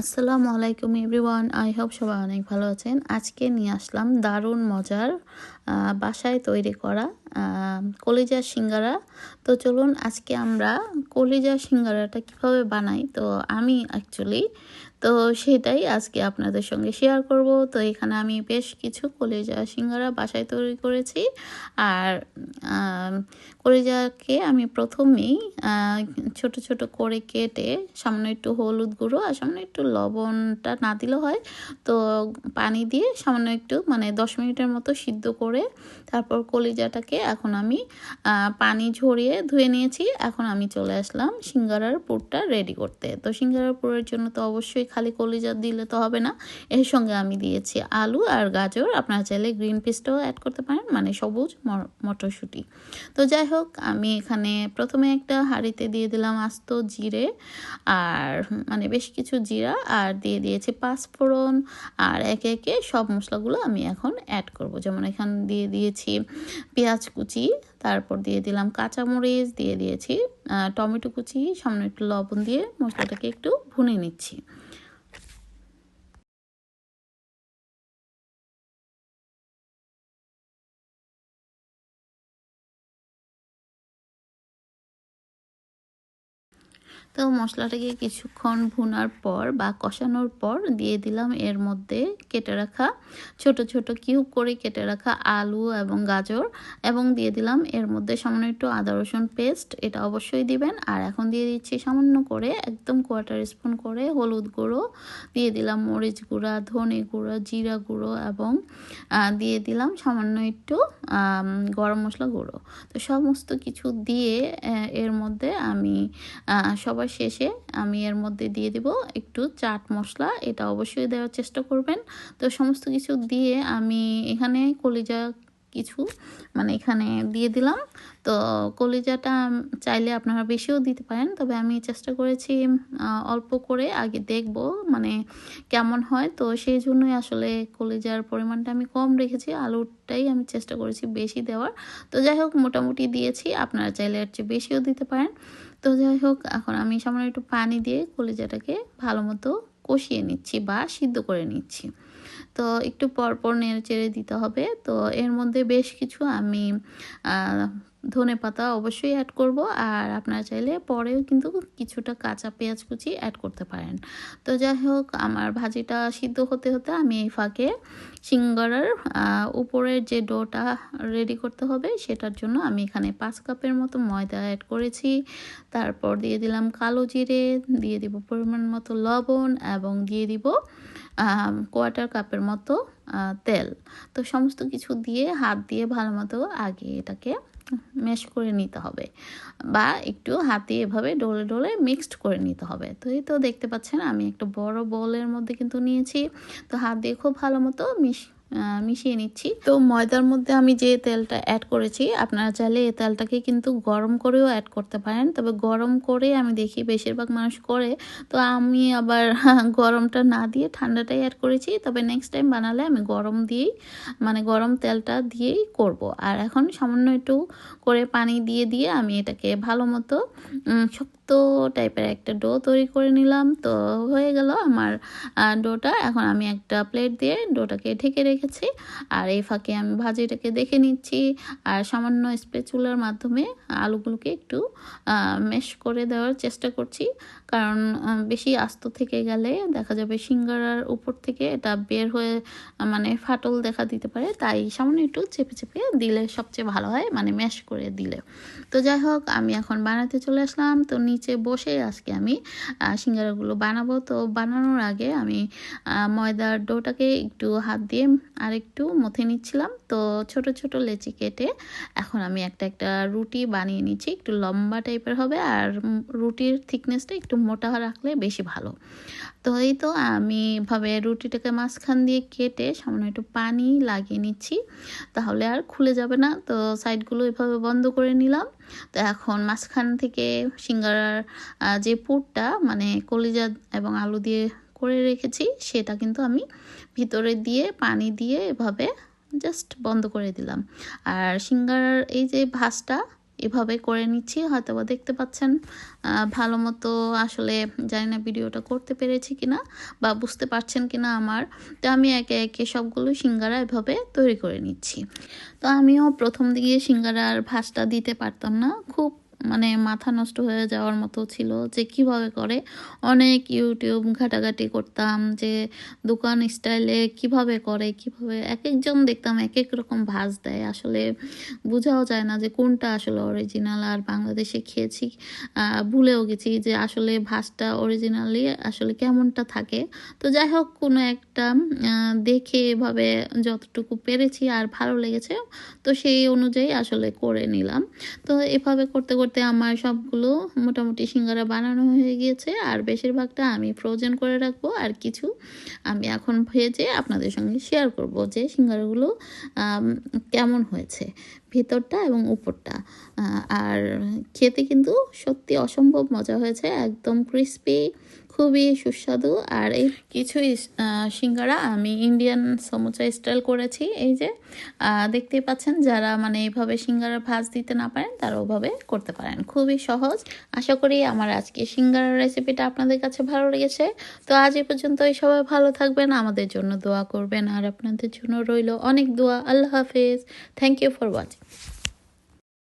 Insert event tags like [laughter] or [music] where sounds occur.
আসসালামু আলাইকুম everyone, I hope সবাই অনেক ভালো আছেন। আজকে নিয়ে আসলাম দারুণ মজার বাসায় তৈরি করা কলিজা সিঙ্গারা। তো চলুন আজকে আমরা কলিজা সিঙ্গারাটা কীভাবে বানাই? তো আমি অ্যাকচুয়ালি তো সেটাই আজকে আপনাদের সঙ্গে শেয়ার করব। তো এখানে আমি বেশ কিছু কলিজা সিঙ্গারা বাসায় তৈরি করেছি। আর কলিজাকে আমি প্রথমেই ছোট ছোট করে কেটে সামনে একটু হলুদ গুঁড়ো আর সামনে একটু লবণটা না দিলে হয়। তো পানি দিয়ে সামান্য একটু মানে দশ মিনিটের মতো সিদ্ধ করে তারপর কলিজাটাকে এখন আমি পানি ঝরিয়ে ধুয়ে নিয়েছি। এখন আমি চলে আসলাম সিঙ্গারার পুরটা রেডি করতে। তো সিঙ্গারার পুরের জন্য তো অবশ্যই খালি কলিজা দিলে তো হবে না। এর সঙ্গে আমি দিয়েছি আলু আর গাজর। আপনারা চাইলে গ্রিন পিসটাও অ্যাড করতে পারেন মানে সবুজ মটরশুঁটি। তো যাই হোক, আমি এখানে প্রথমে একটা হাঁড়িতে দিয়ে দিলাম আস্ত জিরে আর মানে বেশ কিছু জিরা আর দিয়ে দিয়েছি পাঁচফোড়ন। আর একে একে সব মশলাগুলো আমি এখন অ্যাড করব। যেমন এখানে দিয়ে দিয়েছি পেঁয়াজ কুচি, তারপর দিয়ে দিলাম কাঁচামরিচ, দিয়ে দিয়েছি টমেটো কুচি সামনে একটু লবণ দিয়ে মশলাটাকে একটু ভুনে নিচ্ছি। তো মশলাটাকে কিছুক্ষণ ভুনার পর বা কষানোর পর দিয়ে দিলাম এর মধ্যে কেটে রাখা ছোট ছোট কিউব করে কেটে রাখা আলু এবং গাজর এবং দিয়ে দিলাম এর মধ্যে সামান্য একটু আদা রসুন পেস্ট এটা অবশ্যই দিবেন। আর এখন দিয়ে দিচ্ছি সামান্য করে একদম কোয়ার্টার স্পুন করে হলুদ গুঁড়ো দিয়ে দিলাম মরিচ গুঁড়া ধনে গুঁড়ো জিরা গুঁড়ো এবং দিয়ে দিলাম সামান্য একটু গরম মশলা গুঁড়ো। তো সমস্ত কিছু দিয়ে এর মধ্যে আমি আহ, সবার শেষে আমি এর মধ্যে দিয়ে দিব একটু চাট মশলা। এটা অবশ্যই দেওয়ার চেষ্টা করবেন। তো সমস্ত কিছু দিয়ে আমি এখানে কলিজা কিছু মানে এখানে দিয়ে দিলাম। তো কলিজাটা চাইলে আপনারা বেশিও দিতে পারেন, তবে আমি চেষ্টা করেছি অল্প করে আগে দেখব মানে কেমন হয়। তো সেই জন্যই আসলে কলিজার পরিমাণটা আমি কম রেখেছি আলুটাই আমি চেষ্টা করেছি বেশি দেওয়ার। তো যাই হোক, মোটামুটি দিয়েছি, আপনারা চাইলে এর চেয়ে বেশিও দিতে পারেন। তো যাই হোক, এখন আমি সামান্য একটু পানি দিয়ে কলিজাটাকে ভালো মতো কষিয়ে নিচ্ছি বা সিদ্ধ করে নিচ্ছি। তো একটু পরপর নেড়ে চেড়ে দিতে হবে। তো এর মধ্যে বেশ কিছু আমি ধনে পাতা অবশ্যই অ্যাড করব, আর আপনারা চাইলে পরেও কিন্তু কিছুটা কাঁচা পেঁয়াজ কুচি অ্যাড করতে পারেন। তো যাই হোক, আমার ভাজিটা সিদ্ধ হতে হতে আমি এই ফাঁকে সিঙ্গারার উপরের যে ডোটা রেডি করতে হবে, সেটার জন্য আমি এখানে পাঁচ কাপের মতো ময়দা অ্যাড করেছি। তারপর দিয়ে দিলাম কালো জিরে, দিয়ে দিব পরিমাণ মতো লবণ এবং দিয়ে দিব কোয়ার্টার কাপের মতো তেল। তো সমস্ত কিছু দিয়ে, হাত দিয়ে ভালো মতো আগে এটাকে মেশ করে নিতে হবে বা একটু হাতে এভাবে ডলে ডলে মিক্সড করে নিতে হবে। তো এই তো দেখতে পাচ্ছেন আমি একটা বড় বলের মধ্যে কিন্তু নিয়েছি। তো হাত দিয়ে খুব ভালো মতো মিশ মিশিয়ে নিচ্ছি। তো ময়দার মধ্যে আমি যে তেলটা অ্যাড করেছি আপনারা চাইলে এই তেলটাকে কিন্তু গরম করেও অ্যাড করতে পারেন। তবে গরম করে আমি দেখি বেশিরভাগ মানুষ করে। তো আমি আবার [laughs] গরমটা না দিয়ে ঠান্ডাটাই অ্যাড করেছি। তবে নেক্সট টাইম বানালে আমি গরম দিয়েই মানে গরম তেলটা দিয়েই করব। আর এখন সামান্য একটু করে পানি দিয়ে দিয়ে আমি এটাকে ভালো মতো উম, শক্ত টাইপের একটা ডো তৈরি করে নিলাম। তো হয়ে গেল আমার ডোটা এখন আমি একটা প্লেট দিয়ে ডোটাকে ঢেকে রেখেছি। আর এই ফাঁকে আমি ভাজিটাকে দেখে নিচ্ছি। আর সামান্য স্পেচুলার মাধ্যমে আলুগুলোকে একটু মেশ করে দেওয়ার চেষ্টা করছি। কারণ বেশি আস্ত থেকে গেলে দেখা যাবে সিঙ্গারার উপর থেকে এটা বের হয়ে মানে ফাটল দেখা দিতে পারে। তাই সামান্য একটু চেপে চেপে দিলে সবচেয়ে ভালো হয় মানে ম্যাশ করে দিলে। তো যাই হোক, আমি এখন বানাতে চলে আসলাম। তো নিচে বসে আজকে আমি সিঙ্গারাগুলো বানাবো। তো বানানোর আগে আমি ময়দার ডোটাকে একটু হাত দিয়ে আর একটু মথে নিচ্ছিলাম। তো ছোট ছোট লেচি কেটে এখন আমি একটা একটা রুটি বানিয়ে নিচ্ছি। একটু লম্বা টাইপের হবে আর রুটির থিকনেসটা একটু মোটা রাখলে বেশি ভালো। তো এই তো আমি ভাবে রুটিটাকে মাঝখান দিয়ে কেটে সামান্য একটু পানি লাগিয়ে নিচ্ছি। তাহলে আর খুলে যাবে না। তো সাইডগুলো এভাবে বন্ধ করে নিলাম। তো এখন মাঝখান থেকে সিঙ্গারার যে পুরটা মানে কলিজা এবং আলু দিয়ে করে রেখেছি, সেটা কিন্তু আমি ভিতরে দিয়ে, পানি দিয়ে এভাবে জাস্ট বন্ধ করে দিলাম। আর সিঙ্গারার এই যে ভাঁজটা এভাবে করে নিচ্ছি। হয়তো বা দেখতে পাচ্ছেন ভালো মতো আসলে জানি না ভিডিওটা করতে পেরেছি কিনা বা বুঝতে পারছেন কিনা আমার। তো আমি একে একে সবগুলো সিঙ্গারা এভাবে তৈরি করে নিচ্ছি। তো আমিও প্রথম দিকে সিঙ্গারার ভাজটা দিতে পারতাম না। খুব মানে মাথা নষ্ট হয়ে যাওয়ার মতো ছিল যে কীভাবে করে। অনেক ইউটিউব ঘাটাঘাটি করতাম যে দোকান স্টাইলে কীভাবে করে, কীভাবে এক একজন দেখতাম এক এক রকম ভাজ দেয়। আসলে বোঝাও যায় না যে কোনটা আসলে অরিজিনাল আর বাংলাদেশে খেয়েছি ভুলেও গেছি যে আসলে ভাজটা অরিজিনালি আসলে কেমনটা থাকে। তো যাই হোক, কোনো একটা দেখে এভাবে যতটুকু পেরেছি আর ভালো লেগেছে, তো সেই অনুযায়ী আসলে করে নিলাম। তো এভাবে করতে করতে আমার সবগুলো মোটামুটি সিঙ্গারা বানানো হয়ে গিয়েছে। আর বেশিরভাগটা আমি ফ্রোজেন করে রাখব। আর কিছু আমি এখন ভেজে আপনাদের সঙ্গে শেয়ার করব যে সিঙ্গারাগুলো কেমন হয়েছে ভিতরটা এবং উপরটা। আর খেতে কিন্তু সত্যি অসম্ভব মজা হয়েছে, একদম ক্রিস্পি খুবই সুস্বাদু। আর এই কিছু সিঙ্গারা আমি ইন্ডিয়ান সমুচা স্টাইল করেছি। এই যে আহ, দেখতেই পাচ্ছেন যারা মানে এইভাবে সিঙ্গারা ভাজ দিতে না পারেন তারা ওভাবে করতে পারেন। খুবই সহজ। আশা করি আমার আজকে সিঙ্গারার রেসিপিটা আপনাদের কাছে ভালো লেগেছে। তো আজ এ পর্যন্তই। সবাই ভালো থাকবেন আমাদের জন্য দোয়া করবেন। আর আপনাদের জন্য রইল অনেক দোয়া। আল্লাহ হাফেজ। Thank you for watching